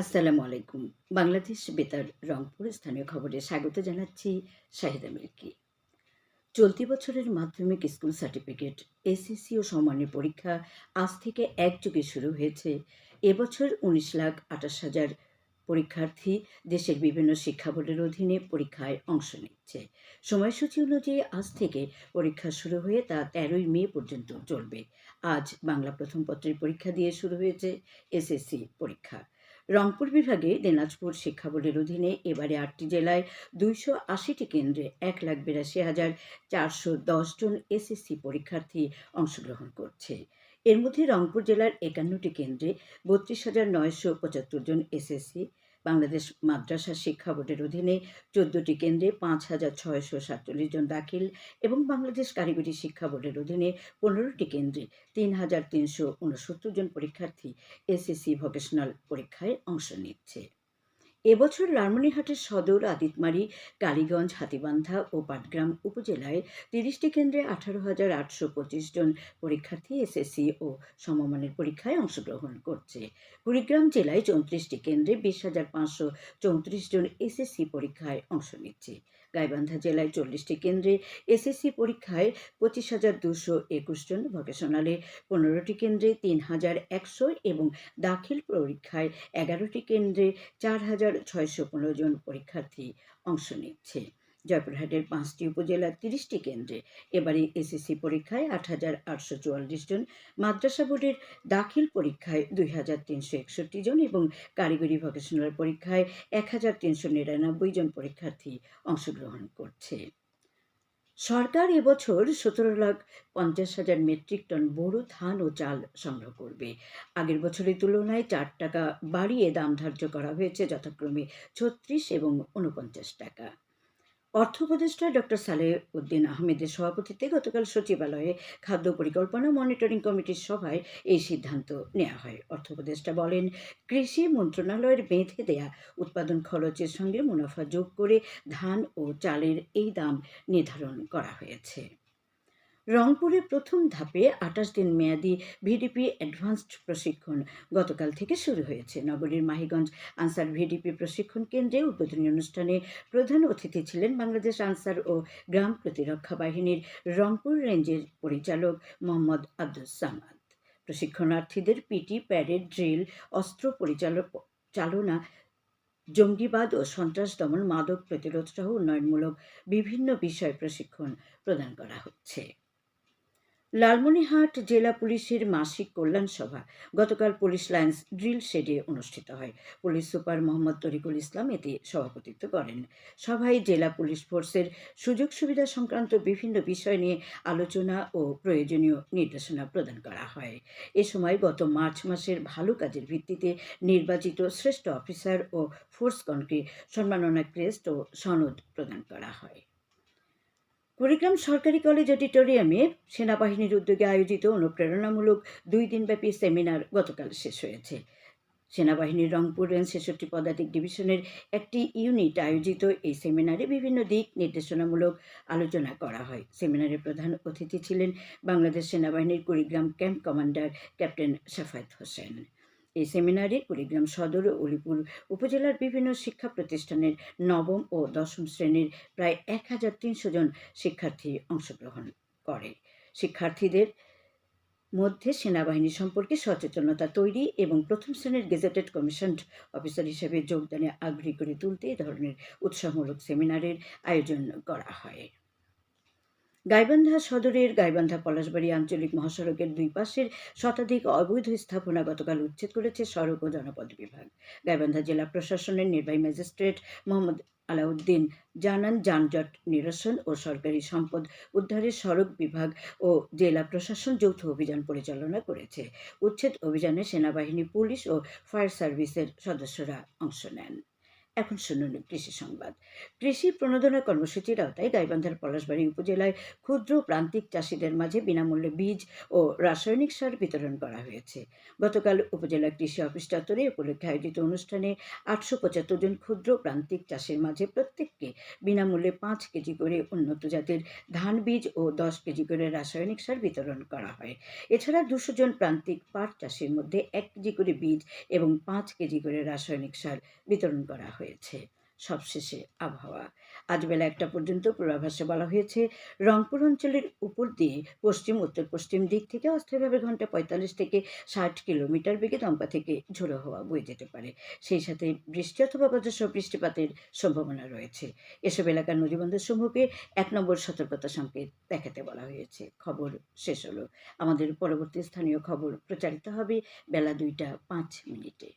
আসসালামু আলাইকুম। বাংলাদেশ বেতার রংপুর স্থানীয় খবরে স্বাগত জানাচ্ছি শাহিদা মিল্কি। চলতি বছরের মাধ্যমিক স্কুল সার্টিফিকেট, এসএসসি ও সম্মানের পরীক্ষা আজ থেকে একযোগে শুরু হয়েছে। এবছর উনিশ লাখ আঠাশ হাজার পরীক্ষার্থী দেশের বিভিন্ন শিক্ষা বোর্ডের অধীনে পরীক্ষায় অংশ নিচ্ছে। সময়সূচি অনুযায়ী আজ থেকে পরীক্ষা শুরু হয়ে তা তেরোই মে পর্যন্ত চলবে। আজ বাংলা প্রথম পত্রের পরীক্ষা দিয়ে শুরু হয়েছে এসএসসি পরীক্ষা। রংপুর বিভাগে দিনাজপুর শিক্ষা বোর্ডের অধীনে এবারে আটটি জেলায় দুইশো আশিটি কেন্দ্রে এক লাখ বিরাশি হাজার চারশো দশ জন এসএসসি পরীক্ষার্থী অংশগ্রহণ করছে। এর মধ্যে রংপুর জেলার একান্নটি কেন্দ্রে বত্রিশ হাজার নয়শো পঁচাত্তর জন এসএসসি বাংলাদেশ মাদ্রাসা শিক্ষা বোর্ডের অধীনে চোদ্দটি কেন্দ্রে পাঁচ হাজার ছয়শো সাতচল্লিশ জন দাখিল এবং বাংলাদেশ কারিগরি শিক্ষা বোর্ডের অধীনে পনেরোটি কেন্দ্রে তিন হাজার তিনশো উনসত্তর জন পরীক্ষার্থী এসএসসি ভোকেশনাল পরীক্ষায় অংশ নিচ্ছে। এবছর লালমনিহাটের সদর আদিতমারি, কালীগঞ্জ, হাতিবান্ধা ও পাটগ্রাম উপজেলায় তিরিশটি কেন্দ্রে আঠারো হাজার আটশো পঁচিশ জন পরীক্ষার্থী, এসএসসি ও সমমানের পরীক্ষায় অংশগ্রহণ করছে। কুড়িগ্রাম জেলায় চৌত্রিশটি কেন্দ্রে বিশ হাজার পাঁচশো চৌত্রিশ জন এসএসসি পরীক্ষায় অংশ নিচ্ছে। গাইবান্ধা জেলায় চল্লিশটি কেন্দ্রে এসএসসি পরীক্ষায় পঁচিশ হাজার দুশো একুশ জন ভোকেশনালে পনেরোটি কেন্দ্রে তিন হাজার একশো এবং দাখিল পরীক্ষায় এগারোটি কেন্দ্রে চার হাজার ছয়শো পনেরো জন পরীক্ষার্থী অংশ নিচ্ছে। জয়পুরহাটের পাঁচটি উপজেলার তিরিশটি কেন্দ্রে। এবারে এসএসসি পরীক্ষায় আট হাজার আটশো চুয়াল্লিশ জন, মাদ্রাসা বোর্ডের দাখিল পরীক্ষায় দুই হাজার তিনশো একষট্টি জন এবং কারিগরি ভোকেশনাল পরীক্ষায় এক হাজার তিনশো নিরানব্বই জন পরীক্ষার্থী অংশগ্রহণ করছে। সরকার এবছর সতেরো লাখ পঞ্চাশ হাজার মেট্রিক টন বোরো ধান ও চাল সংগ্রহ করবে। আগের বছরের তুলনায় চার টাকা বাড়িয়ে দাম ধার্য করা হয়েছে যথাক্রমে ছত্রিশ এবং উনপঞ্চাশ টাকা। অর্থ উপদেষ্টা ডক্টর সালেহ উদ্দিন আহমেদের সভাপতিত্বে গতকাল সচিবালয়ে খাদ্য পরিকল্পনা মনিটরিং কমিটির সভায় এই সিদ্ধান্ত নেওয়া হয়। অর্থ উপদেষ্টা বলেন, কৃষি মন্ত্রণালয়ের বেঁধে দেয়া উৎপাদন খরচের সঙ্গে মুনাফা যোগ করে ধান ও চালের এই দাম নির্ধারণ করা হয়েছে। রংপুরে প্রথম ধাপে আঠাশ দিন মেয়াদি ভিডিপি অ্যাডভান্সড প্রশিক্ষণ গতকাল থেকে শুরু হয়েছে। নগরীর মাহিগঞ্জ আনসার ভিডিপি প্রশিক্ষণ কেন্দ্রে উদ্বোধনী অনুষ্ঠানে প্রধান অতিথি ছিলেন বাংলাদেশ আনসার ও গ্রাম প্রতিরক্ষা বাহিনীর রংপুর রেঞ্জের পরিচালক মোহাম্মদ আব্দুল সামাদ। প্রশিক্ষণার্থীদের পিটি, প্যারেড, ড্রিল, অস্ত্র পরিচালক, চালনা, জঙ্গিবাদ ও সন্ত্রাস দমন, মাদক প্রতিরোধ সহ উন্নয়নমূলক বিভিন্ন বিষয় প্রশিক্ষণ প্রদান করা হচ্ছে। লালমনিরহাট জেলা পুলিশের মাসিক কল্যাণ সভা। গতকাল পুলিশ লাইন্স ড্রিল শেডে অনুষ্ঠিত হয়। পুলিশ সুপার মোহাম্মদ তরিকুল ইসলাম এতে সভাপতিত্ব করেন। সভায় জেলা পুলিশ ফোর্সের সুযোগ সুবিধা সংক্রান্ত বিভিন্ন বিষয় নিয়ে আলোচনা ও প্রয়োজনীয় নির্দেশনা প্রদান করা হয়। এ সময় গত মার্চ মাসের ভালো কাজের ভিত্তিতে নির্বাচিত শ্রেষ্ঠ অফিসার ও ফোর্সকনকে সম্মাননা ক্রেস্ট ও সনদ প্রদান করা হয়। কুড়িগ্রাম সরকারি কলেজ অডিটোরিয়ামে সেনাবাহিনীর উদ্যোগে আয়োজিত অনুপ্রেরণামূলক দুই দিনব্যাপী সেমিনার গতকাল শেষ হয়েছে। সেনাবাহিনীর রংপুর রেঞ্জ ছেষট্টি পদাতিক ডিভিশনের একটি ইউনিট আয়োজিত এই সেমিনারে বিভিন্ন দিক নির্দেশনামূলক আলোচনা করা হয়। সেমিনারে প্রধান অতিথি ছিলেন বাংলাদেশ সেনাবাহিনীর Kurigram camp commander captain Safayet Hossain. এই সেমিনারে কুড়িগ্রাম সদর ও উলিপুর উপজেলার বিভিন্ন শিক্ষা প্রতিষ্ঠানের নবম ও দশম শ্রেণির প্রায় এক হাজার তিনশো জন শিক্ষার্থী অংশগ্রহণ করে। শিক্ষার্থীদের মধ্যে সেনাবাহিনী সম্পর্কে সচেতনতা তৈরি এবং প্রথম শ্রেণির গেজেটেড কমিশন অফিসার হিসেবে যোগদানে আগ্রহী করে তুলতে এ ধরনের উৎসাহমূলক সেমিনারের আয়োজন করা হয়। গাইবান্ধা সদরের গাইবান্ধা পলাশবাড়ি আঞ্চলিক মহাসড়কের দুই পাশের শতাধিক অবৈধ স্থাপনা গতকাল উচ্ছেদ করেছে সড়ক ও জনপদ বিভাগ। গাইবান্ধা জেলা প্রশাসনের নির্বাহী ম্যাজিস্ট্রেট মোহাম্মদ আলাউদ্দিন জানান, যানজট নিরসন ও সরকারি সম্পদ উদ্ধারের সড়ক বিভাগ ও জেলা প্রশাসন যৌথ অভিযান পরিচালনা করেছে। উচ্ছেদ অভিযানে সেনাবাহিনী, পুলিশ ও ফায়ার সার্ভিসের সদস্যরা অংশ নেন। এখন শুনুন কৃষি সংবাদ। কৃষি প্রণোদনা কর্মসূচির আওতায় গাইবান্ধার পলাশবাড়ি উপজেলায় ক্ষুদ্র প্রান্তিক চাষিদের মাঝে বিনামূল্যে বীজ ও রাসায়নিক সার বিতরণ করা হয়েছে। গতকাল উপজেলা কৃষি অফিস চত্বরে উপলক্ষে আয়োজিত অনুষ্ঠানে আটশো পঁচাত্তর জন ক্ষুদ্র প্রান্তিক চাষির মাঝে প্রত্যেককে বিনামূল্যে পাঁচ কেজি করে উন্নত জাতের ধান বীজ ও দশ কেজি করে রাসায়নিক সার বিতরণ করা হয়। এছাড়া দুশো জন প্রান্তিক পাট চাষির মধ্যে এক কেজি করে বীজ এবং পাঁচ কেজি করে রাসায়নিক সার বিতরণ করা হয়েছে সবশেষে আবহাওয়া। আজ বেলা একটা পর্যন্ত পূর্বাভাসে বলা হয়েছে, রংপুর অঞ্চলের উপর দিয়ে পশ্চিম, উত্তর পশ্চিম দিক থেকে অস্থায়ীভাবে ঘণ্টা পঁয়তাল্লিশ থেকে ষাট কিলোমিটার বেগে দমকা থেকে ঝোড়ো হওয়া বয়ে যেতে পারে। সেই সাথে বৃষ্টি অথবা বজ্রসহ বৃষ্টিপাতের সম্ভাবনা রয়েছে। এসব এলাকার নদীবন্দর সমূহকে এক নম্বর সতর্কতা সংকেত দেখাতে বলা হয়েছে। খবর শেষ হলো। আমাদের পরবর্তী স্থানীয় খবর প্রচারিত হবে বেলা দুইটা পাঁচ মিনিটে।